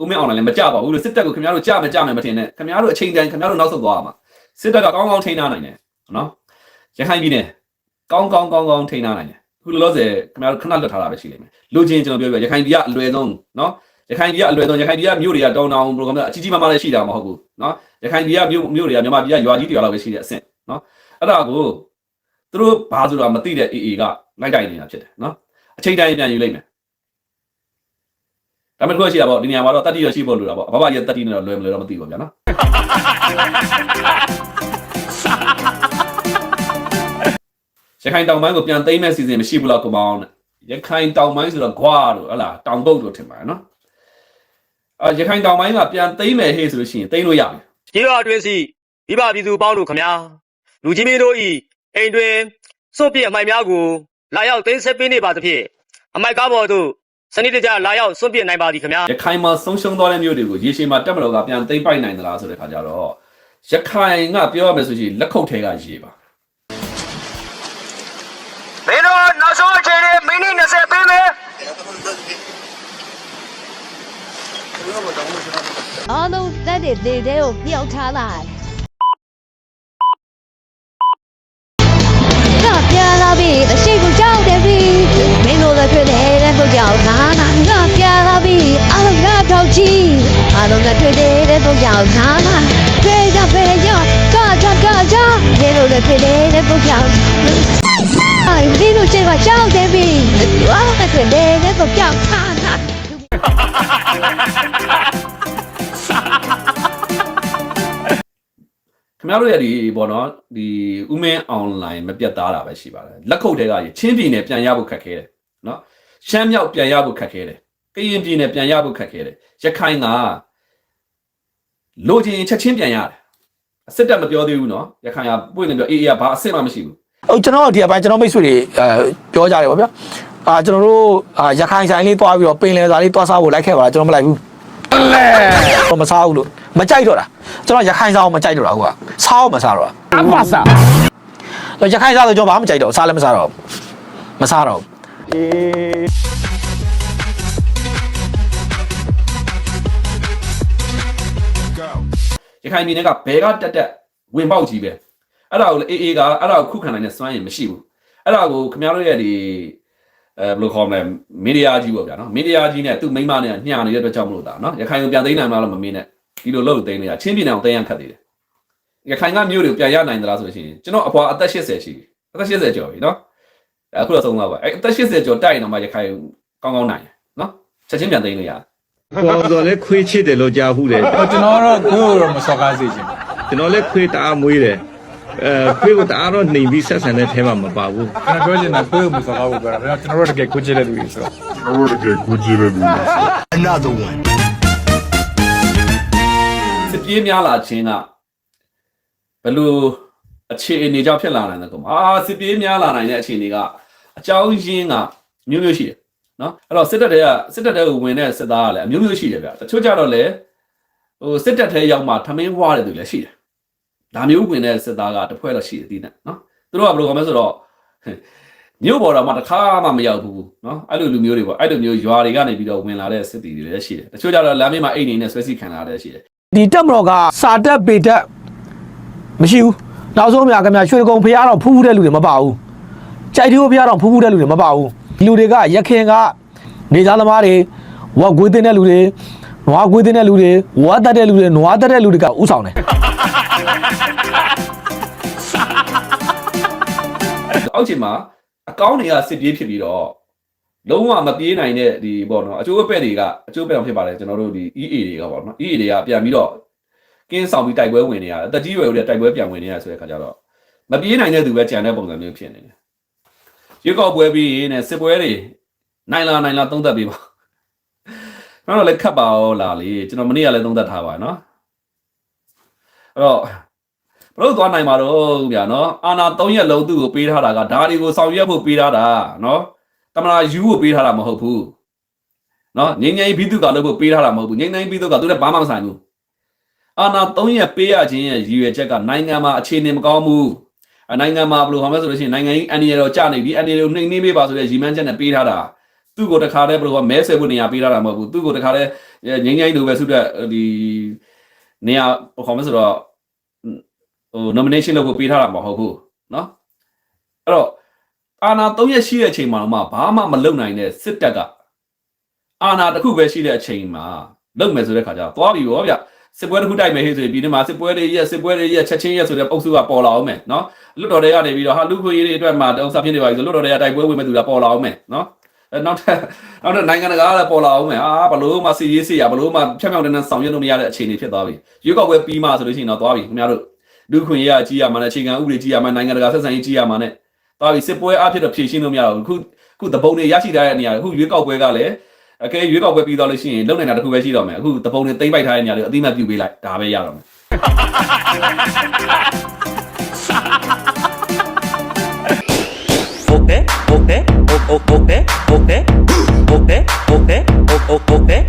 ဦးမင်းအောင်လည်းမကြပါဘူးလို့စစ်တပ်ကိုခင်ဗျားတို့ကြမကြမယ်မထင်နဲ့ခင်ဗျားတို့အချိန်တိုင်းခင်ဗျားတို့နောက်ဆုတ်သွားရမှာစစ်တပ်ကကောင်းကောင်းထိန်းထားနိုင်တယ်နော်ရခိုင်ပြည်နယ်ကောင်းကောင်းကောင်းကောင်းထိန်းထားနိုင်တယ်ခုလောလောဆယ်ခင်ဗျားတို့ခဏလွတ်ထားတာပဲရှိလိမ့်မယ်လူချင်းကျွန်တော်ပြောပြရခိုင်ပြည်ကအလွယ်ဆုံးနော်ရခိုင်ပြည်ကအလွယ်ဆုံးရခိုင်ပြည်ကမြို့တွေကတောင်းတောင်းဘယ်လိုကောင်လဲအကြီးကြီးမားမားလည်းရှိတာမဟုတ်ဘူးနော်ရခိုင်ပြည်ကမြို့မြို့တွေကမြန်မာပြည်ကရွာကြီးတွေလောက်ပဲရှိတဲ့အဆင့်နော်အဲ့ဒါကိုသူတို့ဘာဆိုတာမသိတဲ့ AA ကလိုက်တိုင်နေတာဖြစ်တယ်နော်အချိန်တိုင်းပြန်ယူလိုက်မယ် ဒါမှမဟုတ်ရှိတာပေါ့ဒီနေရာမှာတော့တတိရရှိဖို့လိုတာပေါ့ဘာဘာကြီးတတိနဲ့တော့လွယ်မလွယ်တော့မသိပါဗျာနော်ရခိုင်တောင်ပိုင်းကိုပြန်သိမ်းမဲ့စီစဉ်မရှိဘူးလားကိုမောင်းရခိုင်တောင်ပိုင်းဆိုတော့ခွာလို့ဟလာတောင်ပုတ်လို့ထင်ပါတယ်နော်အာရခိုင်တောင်ပိုင်းကပြန်သိမ်းမဲ့ဟေ့ဆိုလို့ရှိရင်သိမ်းလို့ရပြီကျေးရွာအတွင်းစီမိဘပြည်သူပေါင်းတို့ခမညာလူကြီးမင်းတို့ဤအိမ်တွင်စွန့်ပစ်အမိုက်များကိုလာရောက်သိမ်းဆည်းပေးနေပါသဖြင့်အမိုက်ကားပေါ်သို့ စနစ်တကျလာရောက်စွန့်ပစ်နိုင်ပါသည်ခမညာရခိုင်မှာဆုံးရှုံးသွားတဲ့မြို့တွေကိုရေရှည်မှာတက်မတော်ကပြန်သိမ်းပိုက်နိုင်သလားဆိုတဲ့ခါကျတော့ရခိုင်ကပြောရမယ်ဆိုရင်လက်ခုပ်ထဲကရေပါမင်းတို့နောက်ဆုံးအချိန်လေးမိနစ်20ပေးမယ်အားလုံးတက်တဲ့လေတဲ့ကိုပြောက်ထားလိုက်ငါပြလာပြီအရှိ ပုတ်ကြောက်နာနာငါပြလာပြီအားလုံးငါထောက်ကြည့်အားလုံးလည်းတွေ့တယ်တဲ့ပုတ်ကြောက်နာနာတွေ့ကြပဲရကကြကကြမင်းတို့လည်းတွေ့တယ်တဲ့ပုတ်ကြောက်အာဒီလိုချိန်မှာကြောက်တယ်ပြီအားလုံးတွေ့တယ်တဲ့ပုတ်ကြောက်နာနာခင်ဗျားတို့ရဲ့ဒီပေါ့နော်ဒီဥမင်းအွန်လိုင်းမပြတ်သားတာပဲရှိပါတယ်လက်ခုပ်ထဲကရေချင်းပြည်နယ်ပြန်ရဖို့ခက်ခဲတယ်နော် ရှမ်းမြောက်ပြန်ရဖို့ခက်ခဲတယ်ကရင်ပြည်နယ်ပြန်ရဖို့ခက်ခဲတယ်ရခိုင်ကလိုချင်ချက်ချင်းပြန်ရတယ်အစစ်တပ်မပြောသေးဘူးနော်ရခိုင်ကပွင့်နေပြောအေးအေးကဘာအစစ်မှမရှိဘူးဟိုကျွန်တော်ဒီအပိုင်းကျွန်တော်မိတ်ဆွေတွေအဲပြောကြတယ်ဗောဗျာအာကျွန်တော်တို့အာရခိုင်ဆိုင်လေးတွားပြီးတော့ပင်လယ်စာလေးတွားစားဖို့လိုက်ခဲ့ပါလားကျွန်တော်မလိုက်ဘူးလဲတော့မစားဘူးလို့မကြိုက်တော့တာကျွန်တော်ရခိုင်စားကိုမကြိုက်တော့တာဟုတ်ကစားအောင်မစားတော့အမစားတော့ရခိုင်စားဆိုကျွန်တော်ဘာမှမကြိုက်တော့စားလည်းမစားတော့မစားတော့ ရခိုင်ပြည်နယ်ကဘဲကတက်တက်ဝင်ပေါက်ကြီးပဲအဲ့ဒါကိုလေအေးအေးကအဲ့ဒါကိုခုခံနိုင်တဲ့စွမ်းရည်မရှိဘူးအဲ့ဒါကိုခင်ဗျားတို့ရဲ့ဒီအဲဘယ်လိုခေါ်မလဲမီဒီယာကြီးပေါ့ဗျာနော်မီဒီယာကြီးနဲ့သူ့မိန်းမနဲ့ညှာနေတဲ့အတွက်ကြောင့်မလို့ဒါနော်ရခိုင်ကိုပြန်သိမ်းနိုင်မှာလို့မမင်းနဲ့ဒီလိုလုပ်သိမ်းနေတာချင်းပြည်နယ်အောင်သိမ်းရခတ်သေးတယ်ရခိုင်ကမြို့တွေကိုပြန်ရနိုင်သလားဆိုလို့ရှိရင်ကျွန်တော်အဖွာအသက်80ရှိပြီအသက်80ကျော်ပြီနော် အခုတော့ဆုံးသွားပါအဲအသက်80ကျော်တိုက်ရင်တော့မှရခိုင်ကောင်းကောင်းနိုင်တယ်နော်ချက်ချင်းပြန်သိမ်းလို့ရတယ်ပေါ်တော့လဲခွေးချစ်တယ်လို့ကြားဘူးတယ်ဟိုကျွန်တော်တော့ကိုယ်တော့မစော်ကားစေချင်ဘူးကျွန်တော်လဲခွေးတအားမွေးတယ်အဲခွေးကိုတအားတော့နှိမ်ပြီးဆက်ဆံတဲ့ထဲမှာမပါဘူးကျွန်တော်ပြောချင်တာကိုယ်ကိုမစော်ကားဘူးပြောတာဒါကျွန်တော်တို့တကယ်ကိုချစ်တဲ့လူတွေဆိုတော့ Another one. စစ်ပြေးများလာခြင်းကဘယ်လိုအခြေအနေကြောင့်ဖြစ်လာနိုင်လဲကောအာစစ်ပြေးများလာနိုင်တဲ့အခြေအနေက အကြောင်းရင်းကမျိုးမျိုးရှိတယ်နော်အဲ့တော့စစ်တပ်တွေကစစ်တပ်တွေကဝင်တဲ့စစ်သားကလည်းအမျိုးမျိုးရှိတယ်ဗျတချို့ကြတော့လေဟိုစစ်တပ်ထဲရောက်မှထမင်းဝါတဲ့သူလည်းရှိတယ်ဒါမျိုးဝင်တဲ့စစ်သားကတစ်ဖွဲ့တော့ရှိတယ်ဒီနဲ့နော်သူတို့ကဘယ်လိုခေါ်မလဲဆိုတော့မြို့ပေါ်တော့မှတစ်ခါမှမရောက်ဘူးနော်အဲ့လိုလူမျိုးတွေပေါ့အဲ့လိုမျိုးရွာတွေကနေပြီးတော့ဝင်လာတဲ့စစ်တီတွေလည်းရှိတယ်တချို့ကြတော့လမ်းမေးမှာအိတ်နေနဲ့ဆွဲစီခံလာတဲ့ရှိတယ်ဒီတက်မတော်ကစာတက်ပေတက်မရှိဘူးနောက်ဆုံးအများကများရွှေကုံဖျားတော့ဖူးဖူးတဲ့လူတွေမပါဘူး ကြိုက်သေးဖျားတော့ဖူးဖူးတဲ့လူတွေမပါဘူးဒီလူတွေကရက်ခင်ကနေသားသမားတွေဝါကွေးတင်တဲ့လူတွေနွားကွေးတင်တဲ့လူတွေဝါတက်တဲ့လူတွေနွားတက်တဲ့လူတွေကဥဆောင်တယ်အောက်ခြေမှာအကောင့်တွေကစစ်ပြေးဖြစ်ပြီးတော့လုံးဝမပြေးနိုင်တဲ့ဒီပေါ့နော်အကျိုးအပဲ့တွေကအကျိုးအပဲ့အောင်ဖြစ်ပါတယ်ကျွန်တော်တို့ဒီ EA တွေကပေါ့နော် EA တွေကပြန်ပြီးတော့ကင်းဆောင်ပြီးတိုက်ပွဲဝင်နေရတယ်အသက်ကြီးရွယ်ဦးတဲ့တိုက်ပွဲပြန်ဝင်နေရဆိုတဲ့ခါကျတော့မပြေးနိုင်တဲ့သူပဲကြံတဲ့ပုံစံမျိုးဖြစ်နေတယ် ရွေးကောက်ပွဲပြီးရင်ねစစ်ပွဲတွေနိုင်လာနိုင်လာသုံးသက်ပေးပါကျွန်တော်လည်းခတ်ပါအောင်လာလေကျွန်တော်မနေ့ကလည်းသုံးသက်ထားပါနော်အဲ့တော့ဘလို့သွားနိုင်မှာတော့ဗျာနော်အာနာ၃ရက်လုံးသူ့ကိုပေးထားတာကဒါတွေကိုဆောင်ရွက်ဖို့ပေးထားတာနော်တမနာယူဖို့ပေးထားတာမဟုတ်ဘူးနော်ငိမ့်ငိမ့်ဘီသူကလို့ဖို့ပေးထားတာမဟုတ်ဘူးငိမ့်ငိမ့်ဘီသူကသူလည်းဘာမှမဆိုင်ဘူးအာနာ၃ရက်ပေးရခြင်းရဲ့ရည်ရွယ်ချက်ကနိုင်ငံမှာအခြေအနေမကောင်းဘူးအ နိုင်ငံမှာဘယ်လိုဟောမလဲဆိုလို့ရှိရင်နိုင်ငံကြီးအန်ဒီရတော့ကြာနေပြီအန်ဒီရကိုနှိမ့်နှိမ့်ပေးပါဆိုတဲ့ရည်မှန်းချက်နဲ့ပေးထားတာ သူ့ကိုတခါတည်းဘယ်လိုကမဲဆွဲဖို့နေရာပေးထားတာမဟုတ်ဘူးသူ့ကိုတခါတည်းငိမ့်ငိမ့်လိုပဲဆုတဲ့ဒီနေရာဟိုခေါ်မဆိုတော့ဟို nomination လုပ်ဖို့ပေးထားတာမဟုတ်ဘူးเนาะအဲ့တော့အာနာ၃ရက်ရှိတဲ့အချိန်မှာတော့မှဘာမှမလုပ်နိုင်တဲ့စစ်တပ်ကအာနာတစ်ခုပဲရှိတဲ့အချိန်မှာလုပ်မယ်ဆိုတဲ့ခါကျတော့သွားပြီရောဗျ စစ်ပွဲတစ်ခုတိုက်မယ်ဟေ့ဆိုရင်ပြည်တွင်းမှာစစ်ပွဲတွေရက်စစ်ပွဲတွေရက်ချက်ချင်းရက်ဆိုတဲ့အုပ်စုကပေါ်လာအောင်မယ်နော်လွတ်တော်တွေကနေပြီးတော့ဟာလူခွင့်ရေးတွေအတွက်မှာတောင်းစားဖြစ်နေပါပြီဆိုလွတ်တော်တွေကတိုက်ပွဲဝင်မဲ့သူကပေါ်လာအောင်မယ်နော်အဲနောက်ထပ်နောက်ထပ်နိုင်ငံတကာကလည်းပေါ်လာအောင်မယ်ဟာဘလို့မှစီရေးစီရဘလို့မှဖြတ်ဖြောင်းတန်းတန်းဆောင်ရွက်လို့မရတဲ့အခြေအနေဖြစ်သွားပြီရွေးကောက်ပွဲပြီးမှဆိုလို့ရှိရင်တော့သွားပြီခင်ဗျားတို့လူခွင့်ရေးကကြီးရမှာနဲ့အခြေခံဥပဒေကြီးရမှာနိုင်ငံတကာဆက်ဆံရေးကြီးရမှာနဲ့သွားပြီစစ်ပွဲအဖြစ်တော့ဖြည့်ရှင်းလို့မရတော့ဘူးခုခုတပုံတွေရရှိထားတဲ့နေရာခုရွေးကောက်ပွဲကလည်း အကယ်ရွေးကောက်ပွဲပြီးသွားလို့ရှိရင်လုံနိုင်တာတစ်ခုပဲရှိတော့မယ်အခုတပုံတွေတိမ့်ပိုက်ထားတဲ့နေရာတွေအတိမတ်ပြုတ်ပေးလိုက်ဒါပဲရတော့မယ်ဟုတ်တယ်ဟုတ်တယ်ဟုတ်ဟုတ်ဟုတ်တယ်ဟုတ်တယ်ဟုတ်တယ်ဟုတ်တယ်ဟုတ်ဟုတ်ဟုတ်တယ်